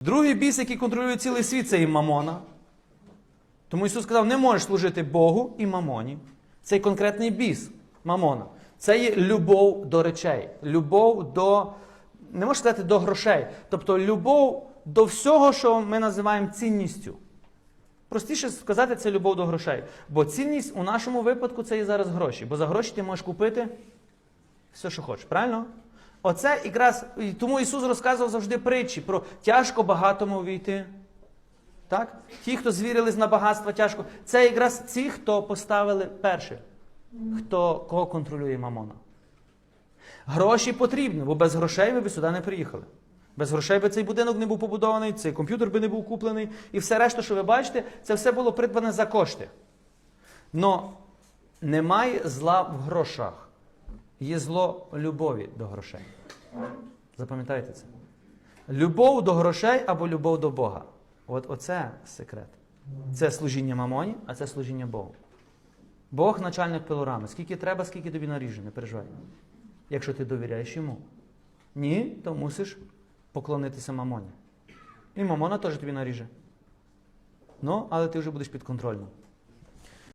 Другий біс, який контролює цілий світ, це і мамона. Тому Ісус сказав, не можеш служити Богу і мамоні. Цей конкретний біс, мамона. Це є любов до речей, любов до, не можна сказати, до грошей. Тобто любов до всього, що ми називаємо цінністю. Простіше сказати, це любов до грошей. Бо цінність у нашому випадку це і зараз гроші. Бо за гроші ти можеш купити все, що хочеш, правильно? Оце якраз тому Ісус розказував завжди притчі про тяжко багатому війти. Так? Ті, хто звірились на багатство тяжко, це якраз ті, хто поставили перше, хто кого контролює мамона. Гроші потрібні, бо без грошей ви б сюди не приїхали. Без грошей би цей будинок не був побудований, цей комп'ютер би не був куплений, і все решта, що ви бачите, це все було придбане за кошти. Но немає зла в грошах. Є зло любові до грошей. Запам'ятайте це. Любов до грошей або любов до Бога. От оце секрет. Це служіння мамоні, а це служіння Богу. Бог начальник пилорами. Скільки треба, скільки тобі наріже, не переживай. Якщо ти довіряєш йому. Ні, то мусиш поклонитися мамоні. І мамона теж тобі наріже. Ну, але ти вже будеш підконтрольним.